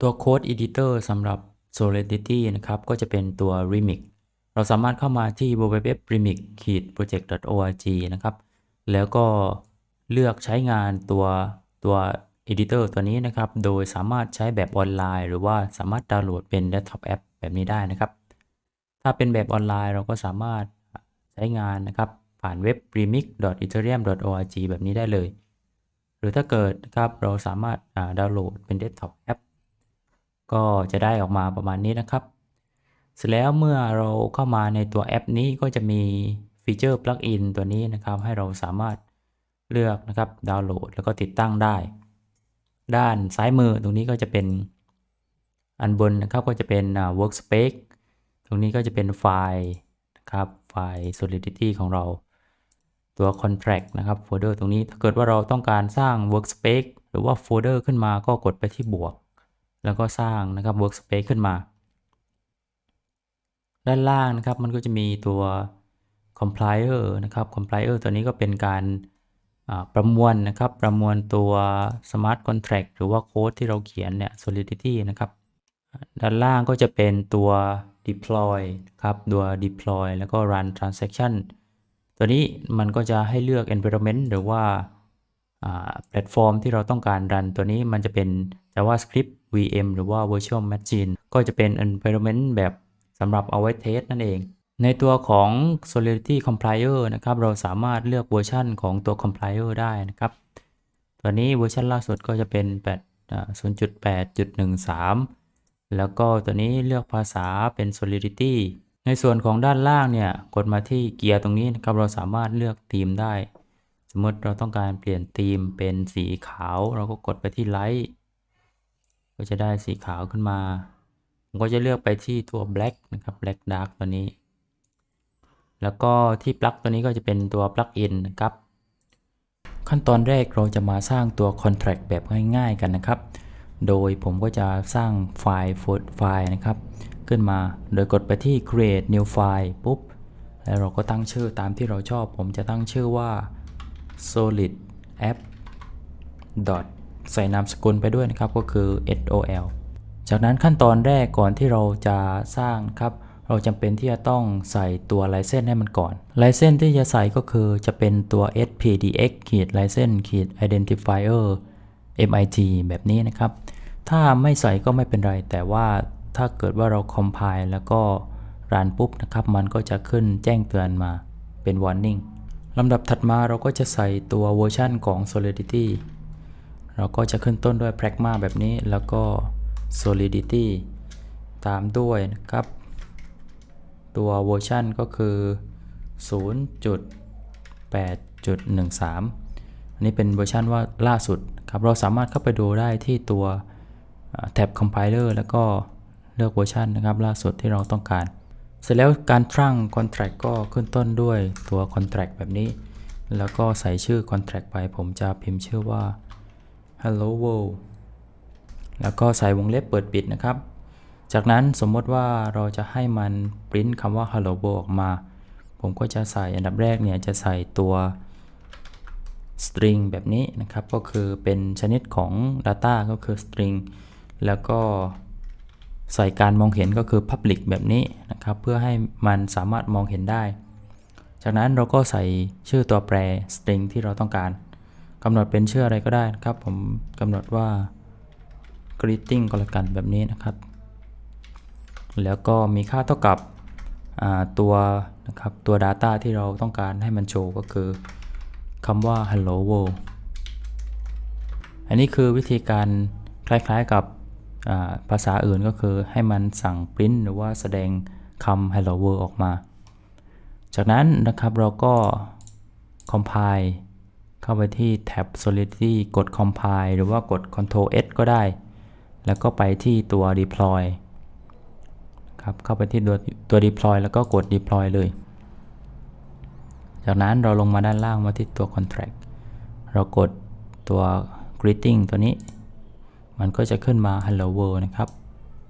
ตัว Code Editor สำหรับ Solidity นะครับ ก็จะเป็นตัว Remix เราสามารถเข้ามาที่ www.remix-project.org นะครับ แล้วก็เลือกใช้งานตัวตัว Editor ตัวนี้นะครับ โดยสามารถใช้แบบออนไลน์ หรือว่าสามารถดาวน์โหลดเป็น Desktop App แบบนี้ได้นะครับ ถ้าเป็นแบบออนไลน์เราก็สามารถใช้งานนะครับ ผ่านเว็บ remix.ethereum.org แบบนี้ได้เลย หรือถ้าเกิดนะครับเราสามารถดาวน์โหลดเป็น Desktop App ก็จะได้ออกมาประมาณนี้นะครับ เสร็จแล้วเมื่อเราเข้ามาในตัวแอปนี้ก็จะมีฟีเจอร์ปลั๊กอินตัวนี้นะครับ ให้เราสามารถเลือกนะครับดาวน์โหลดแล้วก็ติดตั้งได้ ด้านซ้ายมือตรงนี้ก็จะเป็นอันบนนะครับก็จะเป็น workspace ตรงนี้ก็จะเป็นไฟล์นะครับไฟล์ solidity ของเราตัว contract นะครับโฟลเดอร์ตรงนี้ถ้าเกิดว่าเราต้องการสร้าง workspace หรือว่าโฟลเดอร์ขึ้นมาก็กดไปที่บวก แล้วก็สร้างนะครับ workspace ขึ้นมา ด้านล่างนะครับมันก็จะมีตัว compiler นะครับ compiler ตัวนี้ก็เป็นการประมวลนะครับประมวลตัว smart contract หรือว่าโค้ดที่เราเขียนเนี่ย solidity นะครับด้านล่างก็จะเป็นตัว deploy ครับตัว deploy แล้วก็ run transaction ตัวนี้มันก็จะให้เลือก environment หรือว่าแพลตฟอร์มที่เราต้องการรันตัวนี้มันจะเป็น JavaScript VM หรือว่า Virtual Machine ก็จะเป็น environment แบบสำหรับเอาไว้เทสนั่นเอง ในตัวของ Solidity Compiler นะครับ เราสามารถเลือกเวอร์ชันของตัว Compiler ได้นะครับ ตัวนี้เวอร์ชันล่าสุดก็จะเป็น8 0.8.13 แล้วก็ตัวนี้เลือกภาษาเป็น Solidity ในส่วนของด้านล่างเนี่ย กดมาที่เกียร์ตรงนี้นะครับ เราสามารถเลือกธีมได้ สมมติเราต้องการเปลี่ยนธีมเป็นสีขาว เราก็กดไปที่ไลท์ ก็จะได้สีขาวขึ้นมา ผมก็จะเลือกไปที่ตัว black นะครับ black dark ตัวนี้ แล้วก็ที่ปลั๊กตัวนี้ก็จะเป็นตัว plug in นะครับ ขั้นตอนแรกเราจะมาสร้างตัว contract แบบง่าย ๆ กันนะครับ โดยผมก็จะสร้างไฟล์ไฟล์นะครับ ขึ้นมา โดยกดไปที่ create new file ปุ๊บ แล้วเราก็ตั้งชื่อตามที่เราชอบ ผมจะตั้งชื่อว่า solid app dot ใส่นามสกุลไปด้วยนะครับก็คือ sol จากนั้นขั้นตอนแรกก่อนที่เราจะสร้างครับ เราจำเป็นที่จะต้องใส่ตัวลายเส้นให้มันก่อนลายเส้นที่จะใส่ก็คือจะเป็นตัว spdx ขีดลายเส้นขีด identifier mit แบบนี้นะครับ ถ้าไม่ใส่ก็ไม่เป็นไร แต่ว่าถ้าเกิดว่าเรา compile แล้วก็รันปุ๊บนะครับ มันก็จะขึ้นแจ้งเตือนมาเป็น warning ลำดับถัดมาเราก็จะใส่ตัวเวอร์ชันของ solidity เราก็จะขึ้นต้นด้วย pragma แบบนี้แล้วก็ solidity ตามด้วยนะครับ ตัวเวอร์ชันก็คือ 0.8.13 อันนี้เป็นเวอร์ชันว่าล่าสุดครับเราสามารถเข้าไปดูได้ที่ตัวแท็บ compiler แล้วก็เลือกเวอร์ชันนะครับ ล่าสุดที่เราต้องการ เสร็จแล้วการทรั้ง contract ก็ขึ้นต้นด้วยตัว contract แบบนี้ แล้วก็ใส่ชื่อ contract ไปผมจะพิมพ์ชื่อว่า hello world แล้วก็ใส่วงเล็บเปิดปิดนะครับ จากนั้นสมมติว่าเราจะให้มันปริ้นคำว่า hello world ออกมา ผมก็จะใส่อันดับแรกเนี่ยจะใส่ตัว string แบบนี้นะครับ ก็คือเป็นชนิดของ data ก็คือ string แล้วก็ใส่การมองเห็นก็คือ public แบบนี้นะครับ เพื่อให้มันสามารถมองเห็นได้ จากนั้นเราก็ใส่ชื่อตัวแปร string ที่เราต้องการ กำหนดเป็นชื่ออะไรก็ได้นะครับ ผมกำหนดว่า greeting ก็แล้วกันแบบนี้นะครับ แล้วก็มีค่าเท่ากับตัวนะครับตัว Data ที่เราต้องการให้มันโชว์ก็คือคำว่า hello world อันนี้คือวิธีการคล้ายๆกับภาษาอื่นก็คือให้มันสั่งปริ้นหรือว่าแสดงคำ hello world ออกมา จากนั้นนะครับเราก็ compile เข้าไปที่แท็บ solidity กด compile หรือว่ากด control s ก็ได้ แล้วก็ไปที่ตัว deploy ครับ เข้าไปที่ตัวตัว deploy แล้วก็กด deploy เลย จากนั้นเราลงมาด้านล่างมาที่ตัว contract เรากดตัว greeting ตัวนี้ มันก็จะขึ้นมา hello world นะครับ